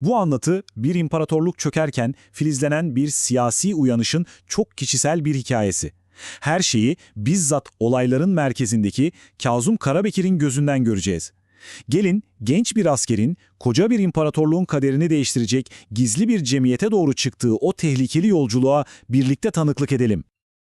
Bu anlatı bir imparatorluk çökerken filizlenen bir siyasi uyanışın çok kişisel bir hikayesi. Her şeyi bizzat olayların merkezindeki Kazım Karabekir'in gözünden göreceğiz. Gelin genç bir askerin koca bir imparatorluğun kaderini değiştirecek gizli bir cemiyete doğru çıktığı o tehlikeli yolculuğa birlikte tanıklık edelim.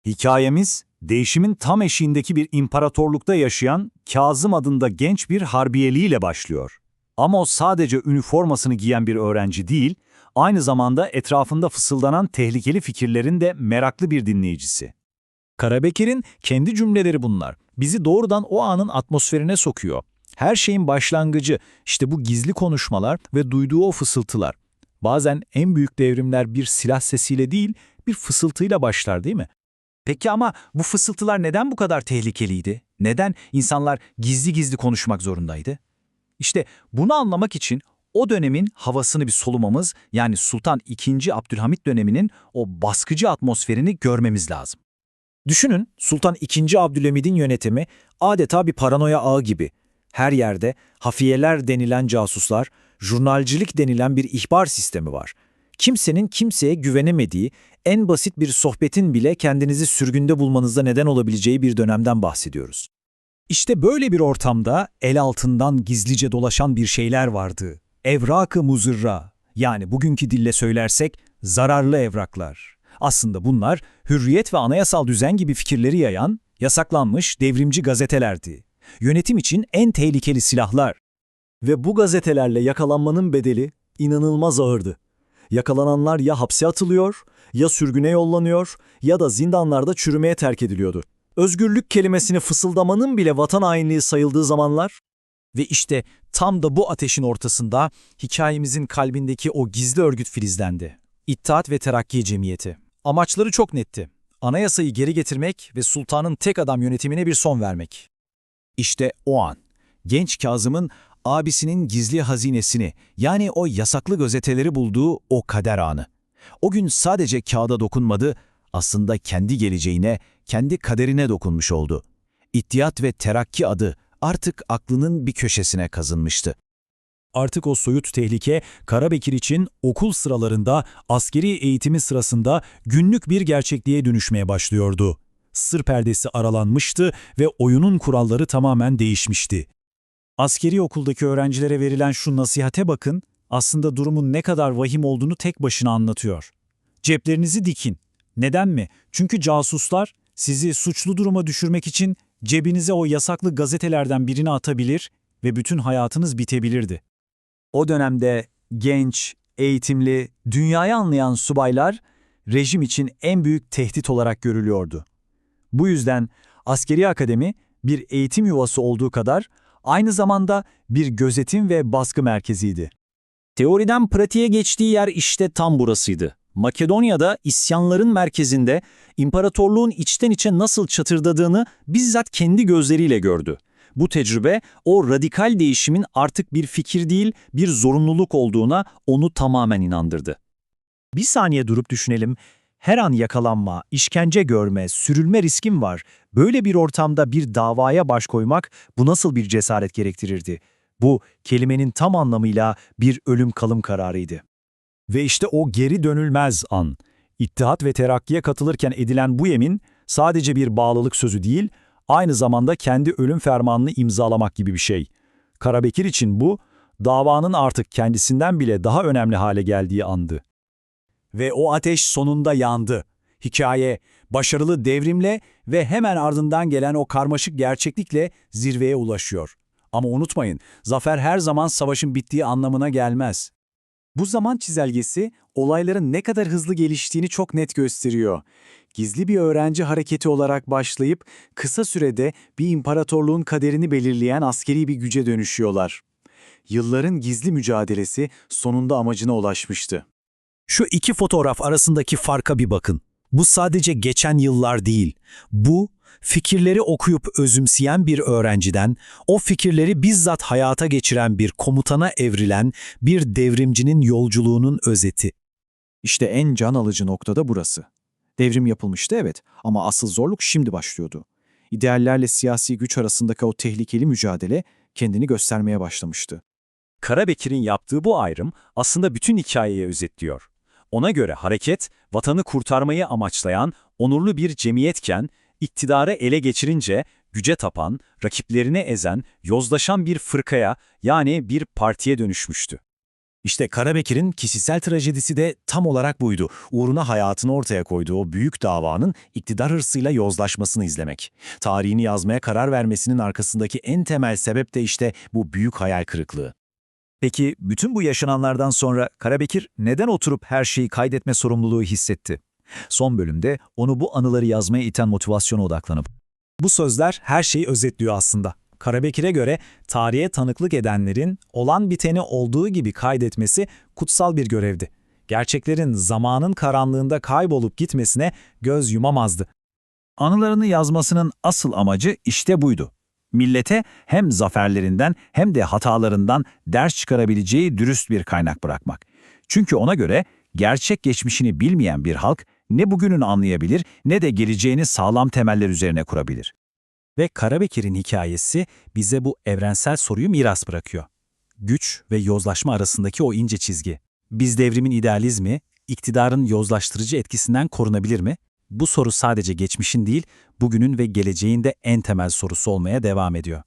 Hikayemiz, değişimin tam eşiğindeki bir imparatorlukta yaşayan Kazım adında genç bir harbiyeliyle başlıyor. Ama o sadece üniformasını giyen bir öğrenci değil, aynı zamanda etrafında fısıldanan tehlikeli fikirlerin de meraklı bir dinleyicisi. Karabekir'in kendi cümleleri bunlar. Bizi doğrudan o anın atmosferine sokuyor. Her şeyin başlangıcı işte bu gizli konuşmalar ve duyduğu o fısıltılar. Bazen en büyük devrimler bir silah sesiyle değil, bir fısıltıyla başlar değil mi? Peki ama bu fısıltılar neden bu kadar tehlikeliydi? Neden insanlar gizli gizli konuşmak zorundaydı? İşte bunu anlamak için o dönemin havasını bir solumamız, yani Sultan II. Abdülhamit döneminin o baskıcı atmosferini görmemiz lazım. Düşünün Sultan II. Abdülhamid'in yönetimi adeta bir paranoya ağı gibi. Her yerde hafiyeler denilen casuslar, jurnalcilik denilen bir ihbar sistemi var. Kimsenin kimseye güvenemediği, en basit bir sohbetin bile kendinizi sürgünde bulmanıza neden olabileceği bir dönemden bahsediyoruz. İşte böyle bir ortamda el altından gizlice dolaşan bir şeyler vardı. Evrak-ı muzırra, yani bugünkü dille söylersek zararlı evraklar. Aslında bunlar hürriyet ve anayasal düzen gibi fikirleri yayan, yasaklanmış devrimci gazetelerdi. Yönetim için en tehlikeli silahlar. Ve bu gazetelerle yakalanmanın bedeli inanılmaz ağırdı. Yakalananlar ya hapse atılıyor, ya sürgüne yollanıyor ya da zindanlarda çürümeye terk ediliyordu. Özgürlük kelimesini fısıldamanın bile vatan hainliği sayıldığı zamanlar, Ve işte tam da bu ateşin ortasında hikayemizin kalbindeki o gizli örgüt filizlendi. İttihat ve Terakki Cemiyeti. Amaçları çok netti. Anayasayı geri getirmek ve sultanın tek adam yönetimine bir son vermek. İşte o an. Genç Kazım'ın abisinin gizli hazinesini yani o yasaklı gazeteleri bulduğu o kader anı. O gün sadece kağıda dokunmadı, aslında kendi geleceğine, kendi kaderine dokunmuş oldu. İttihat ve Terakki adı artık aklının bir köşesine kazınmıştı. Artık o soyut tehlike Karabekir için okul sıralarında, askeri eğitimi sırasında günlük bir gerçekliğe dönüşmeye başlıyordu. Sır perdesi aralanmıştı ve oyunun kuralları tamamen değişmişti. Askeri okuldaki öğrencilere verilen şu nasihate bakın, aslında durumun ne kadar vahim olduğunu tek başına anlatıyor. Ceplerinizi dikin. Neden mi? Çünkü casuslar sizi suçlu duruma düşürmek için cebinize o yasaklı gazetelerden birini atabilir ve bütün hayatınız bitebilirdi. O dönemde genç, eğitimli, dünyayı anlayan subaylar rejim için en büyük tehdit olarak görülüyordu. Bu yüzden askeri akademi bir eğitim yuvası olduğu kadar aynı zamanda bir gözetim ve baskı merkeziydi. Teoriden pratiğe geçtiği yer işte tam burasıydı. Makedonya'da isyanların merkezinde imparatorluğun içten içe nasıl çatırdadığını bizzat kendi gözleriyle gördü. Bu tecrübe o radikal değişimin artık bir fikir değil, bir zorunluluk olduğuna onu tamamen inandırdı. Bir saniye durup düşünelim. Her an yakalanma, işkence görme, sürülme riskim var. Böyle bir ortamda bir davaya baş koymak bu nasıl bir cesaret gerektirirdi? Bu kelimenin tam anlamıyla bir ölüm kalım kararıydı. Ve işte o geri dönülmez an. İttihat ve Terakki'ye katılırken edilen bu yemin sadece bir bağlılık sözü değil, aynı zamanda kendi ölüm fermanını imzalamak gibi bir şey. Karabekir için bu, davanın artık kendisinden bile daha önemli hale geldiği andı. Ve o ateş sonunda yandı. Hikaye, başarılı devrimle ve hemen ardından gelen o karmaşık gerçeklikle zirveye ulaşıyor. Ama unutmayın, zafer her zaman savaşın bittiği anlamına gelmez. Bu zaman çizelgesi olayların ne kadar hızlı geliştiğini çok net gösteriyor. Gizli bir öğrenci hareketi olarak başlayıp kısa sürede bir imparatorluğun kaderini belirleyen askeri bir güce dönüşüyorlar. Yılların gizli mücadelesi sonunda amacına ulaşmıştı. Şu iki fotoğraf arasındaki farka bir bakın. Bu sadece geçen yıllar değil. Bu, fikirleri okuyup özümseyen bir öğrenciden, o fikirleri bizzat hayata geçiren bir komutana evrilen bir devrimcinin yolculuğunun özeti. İşte en can alıcı nokta da burası. Devrim yapılmıştı evet ama asıl zorluk şimdi başlıyordu. İdeallerle siyasi güç arasındaki o tehlikeli mücadele kendini göstermeye başlamıştı. Karabekir'in yaptığı bu ayrım aslında bütün hikayeyi özetliyor. Ona göre hareket, vatanı kurtarmayı amaçlayan onurlu bir cemiyetken, iktidarı ele geçirince güce tapan, rakiplerini ezen, yozlaşan bir fırkaya yani bir partiye dönüşmüştü. İşte Karabekir'in kişisel trajedisi de tam olarak buydu. Uğruna hayatını ortaya koyduğu o büyük davanın iktidar hırsıyla yozlaşmasını izlemek. Tarihini yazmaya karar vermesinin arkasındaki en temel sebep de işte bu büyük hayal kırıklığı. Peki bütün bu yaşananlardan sonra Karabekir neden oturup her şeyi kaydetme sorumluluğu hissetti? Son bölümde onu bu anıları yazmaya iten motivasyona odaklanıp. Bu sözler her şeyi özetliyor aslında. Karabekir'e göre tarihe tanıklık edenlerin olan biteni olduğu gibi kaydetmesi kutsal bir görevdi. Gerçeklerin zamanın karanlığında kaybolup gitmesine göz yumamazdı. Anılarını yazmasının asıl amacı işte buydu. Millete hem zaferlerinden hem de hatalarından ders çıkarabileceği dürüst bir kaynak bırakmak. Çünkü ona göre gerçek geçmişini bilmeyen bir halk ne bugününü anlayabilir ne de geleceğini sağlam temeller üzerine kurabilir. Ve Karabekir'in hikayesi bize bu evrensel soruyu miras bırakıyor. Güç ve yozlaşma arasındaki o ince çizgi. Biz devrimin idealizmi, iktidarın yozlaştırıcı etkisinden korunabilir mi? Bu soru sadece geçmişin değil, bugünün ve geleceğin de en temel sorusu olmaya devam ediyor.